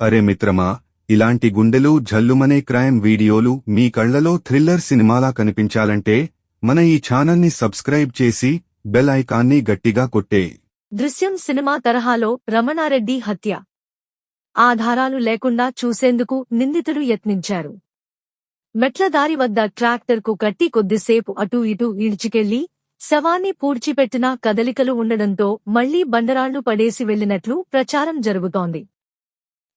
అరే మిత్రమా ఇలాంటి గుండెలు జల్లుమనే క్రైమ్ వీడియోలు మీ కళ్ళలో థ్రిల్లర్ సినిమాలా కనిపించాలంటే మన ఈ ఛానల్ని సబ్స్క్రైబ్ చేసి బెల్ ఐకాన్ని గట్టిగా కొట్టే. దృశ్యం సినిమా తరహాలో రమణారెడ్డి హత్య. ఆధారాలు లేకుండా చూసేందుకు నిందితుడు యత్నించారు. మెట్ల దారి వద్ద ట్రాక్టర్కు కట్టి కొద్దిసేపు అటూ ఇటూ ఈడ్చికెళ్ళి శవాన్ని పూడ్చిపెట్టిన కదలికలు ఉండడంతో మళ్ళీ బండరాళ్ళు పడేసి వెళ్ళినట్లు ప్రచారం జరుగుతోంది.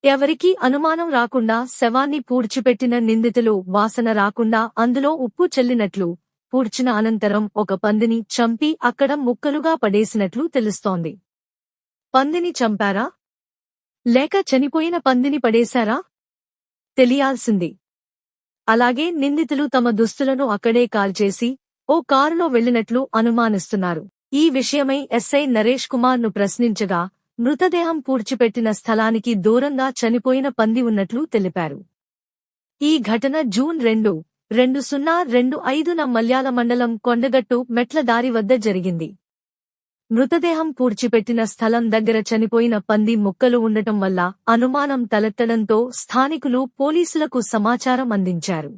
ఎవరికీ అనుమానం రాకుండా శవాన్ని పూడ్చిపెట్టిన నిందితులు వాసన రాకుండా అందులో ఉప్పు చెల్లినట్లు పూడ్చిన అనంతరం ఒక పందిని చంపి అక్కడ ముక్కలుగా పడేసినట్లు తెలుస్తోంది. పందిని చంపారా? లేక చనిపోయిన పందిని పడేశారా? తెలియాల్సింది. అలాగే నిందితులు తమ దుస్తులను అక్కడే కాల్చేసి ఓ కారులో వెళ్ళినట్లు అనుమానిస్తున్నారు. ఈ విషయమై ఎస్ఐ నరేష్ కుమార్ను ప్రశ్నించగా మృతదేహం పూడ్చిపెట్టిన స్థలానికి దూరంగా చనిపోయిన పంది ఉన్నట్లు తెలిపారు. ఈ ఘటన జూన్ రెండు రెండు సున్నా రెండు ఐదున మల్యాల మండలం కొండగట్టు మెట్ల దారి వద్ద జరిగింది. మృతదేహం పూడ్చిపెట్టిన స్థలం దగ్గర చనిపోయిన పంది ముక్కలు ఉండటం వల్ల అనుమానం తలెత్తడంతో స్థానికులు పోలీసులకు సమాచారం అందించారు.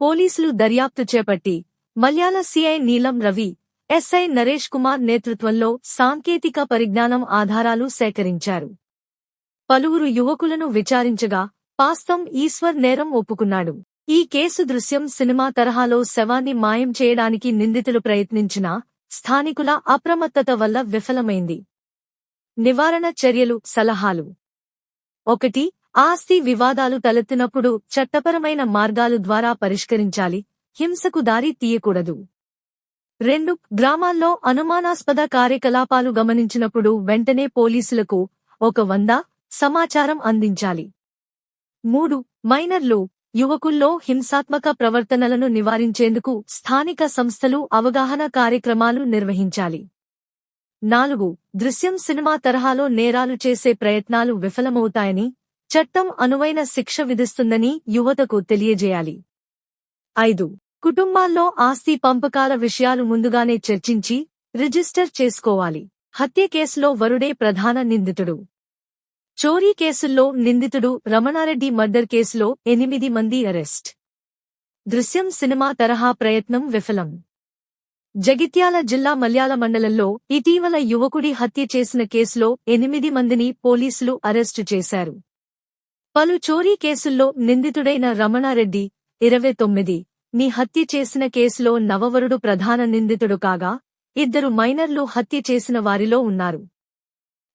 పోలీసులు దర్యాప్తు చేపట్టి మల్యాల సిఐ నీలం రవి ఎస్ఐ నరేష్ కుమార్ నేతృత్వంలో సాంకేతిక పరిజ్ఞానం ఆధారాలు సేకరించారు. పలువురు యువకులను విచారించగా పాస్తం ఈశ్వర్ నేరం ఒప్పుకున్నాడు. ఈ కేసు దృశ్యం సినిమా తరహాలో శవాన్ని మాయం చేయడానికి నిందితులు ప్రయత్నించినా స్థానికుల అప్రమత్తత వల్ల విఫలమైంది. నివారణ చర్యలు సలహాలు. ఒకటి ఆస్తి వివాదాలు తలెత్తినప్పుడు చట్టపరమైన మార్గాలు ద్వారా పరిష్కరించాలి. హింసకు దారి తీయకూడదు. రెండు గ్రామాల్లో అనుమానాస్పద కార్యకలాపాలు గమనించినప్పుడు వెంటనే పోలీసులకు ఒక వంద సమాచారం అందించాలి. మూడు మైనర్లు యువకుల్లో హింసాత్మక ప్రవర్తనలను నివారించేందుకు స్థానిక సంస్థలు అవగాహన కార్యక్రమాలు నిర్వహించాలి. నాలుగు దృశ్యం సినిమా తరహాలో నేరాలు చేసే ప్రయత్నాలు విఫలమవుతాయని చట్టం అనువైన శిక్ష విధిస్తుందని యువతకు తెలియజేయాలి. ఐదు కుటుంబాల్లో ఆస్తి పంపకాల విషయాలు ముందుగానే చర్చించి రిజిస్టర్ చేసుకోవాలి. హత్య కేసులో వరుడే ప్రధాన నిందితుడు. చోరీ కేసుల్లో నిందితుడు రమణారెడ్డి మర్డర్ కేసులో ఎనిమిది మంది అరెస్ట్. దృశ్యం సినిమా తరహా ప్రయత్నం విఫలం. జగిత్యాల జిల్లా మల్యాల మండలంలో ఇటీవల యువకుడి హత్య చేసిన కేసులో ఎనిమిది మందిని పోలీసులు అరెస్టు చేశారు. పలు చోరీ కేసుల్లో నిందితుడైన రమణారెడ్డి ఇరవై తొమ్మిది ని హత్య చేసిన కేసులో నవవరుడు ప్రధాన నిందితుడు కాగా ఇద్దరు మైనర్లు హత్య చేసిన వారిలో ఉన్నారు.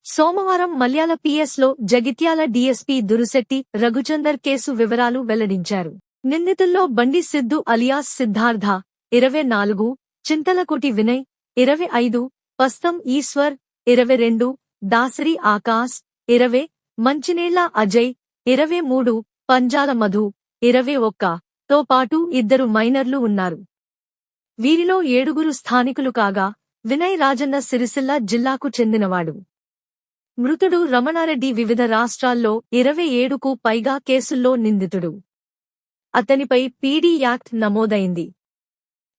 సోమవారం మల్యాల పీఎస్లో జగిత్యాల డీఎస్పీ దురుశెట్టి రఘుచందర్ కేసు వివరాలు వెల్లడించారు. నిందితుల్లో బండి సిద్దు అలియాస్ సిద్ధార్థ ఇరవై నాలుగు చింతలకుటి వినయ్ ఇరవై ఐదు పస్తం ఈశ్వర్ ఇరవై రెండు దాసరి ఆకాశ్ ఇరవై మంచినీళ్ళ అజయ్ ఇరవై మూడు పంజాల మధు ఇరవై ఒక్క. తో పాటు ఇద్దరు మైనర్లు ఉన్నారు. వీరిలో ఏడుగురు స్థానికులు కాగా వినయ్ రాజన్న సిరిసిల్ల జిల్లాకు చెందినవాడు. మృతుడు రమణారెడ్డి వివిధ రాష్ట్రాల్లో ఇరవై ఏడుకు పైగా కేసుల్లో నిందితుడు. అతనిపై పీడీ యాక్ట్ నమోదైంది.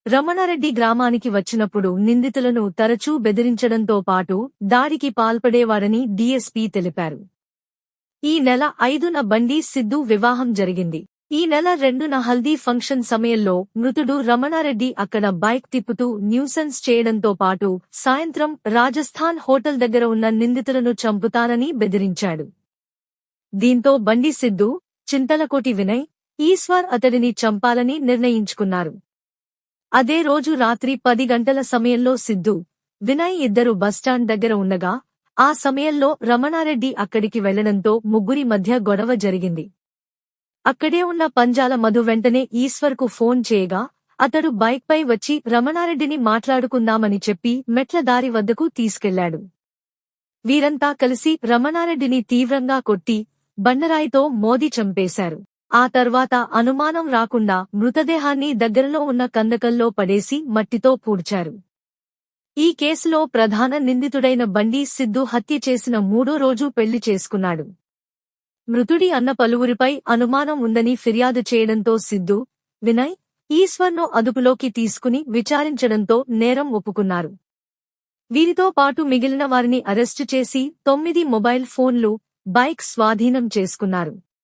రమణారెడ్డి గ్రామానికి వచ్చినప్పుడు నిందితులను తరచూ బెదిరించడంతో పాటు దాడికి పాల్పడేవాడని డీఎస్పీ తెలిపారు. ఈ నెల ఐదున బండి సిద్ధు వివాహం జరిగింది. ఈ నెల రెండున హల్దీ ఫంక్షన్ సమయంలో మృతుడు రమణారెడ్డి అక్కడ బైక్ తిప్పుతూ న్యూసెన్స్ చేయడంతో పాటు సాయంత్రం రాజస్థాన్ హోటల్ దగ్గర ఉన్న నిందితులను చంపుతానని బెదిరించాడు. దీంతో బండి సిద్ధు చింతలకోటి వినయ్ ఈశ్వర్ అతడిని చంపాలని నిర్ణయించుకున్నారు. అదే రోజు రాత్రి పది గంటల సమయంలో సిద్ధు వినయ్ ఇద్దరు బస్టాండ్ దగ్గర ఉండగా ఆ సమయంలో రమణారెడ్డి అక్కడికి వెళ్ళడంతో ముగ్గురి మధ్య గొడవ జరిగింది. అక్కడే ఉన్న పంజాల మధు వెంటనే ఈశ్వర్కు ఫోన్ చేయగా అతడు బైక్పై వచ్చి రమణారెడ్డిని మాట్లాడుకుందామని చెప్పి మెట్ల దారి వద్దకు తీసుకెళ్ళాడు వీరంతా కలిసి రమణారెడ్డిని తీవ్రంగా కొట్టి బండరాయితో మోది చంపేశారు. ఆ తర్వాత అనుమానం రాకుండా మృతదేహాన్ని దగ్గరలో ఉన్న కందకల్లో పడేసి మట్టితో పూడ్చారు. ఈ కేసులో ప్రధాన నిందితుడైన బండి సిద్ధు హత్య చేసిన మూడో రోజు పెళ్ళి చేసుకున్నాడు. మృతుడి అన్న పలువురిపై అనుమానం ఉందని ఫిర్యాదు చేయడంతో సిద్ధు వినయ్ ఈశ్వర్ను అదుపులోకి తీసుకుని విచారించడంతో నేరం ఒప్పుకున్నారు. వీరితో పాటు మిగిలిన వారిని అరెస్టు చేసి తొమ్మిది మొబైల్ ఫోన్లు బైక్ స్వాధీనం చేసుకున్నారు.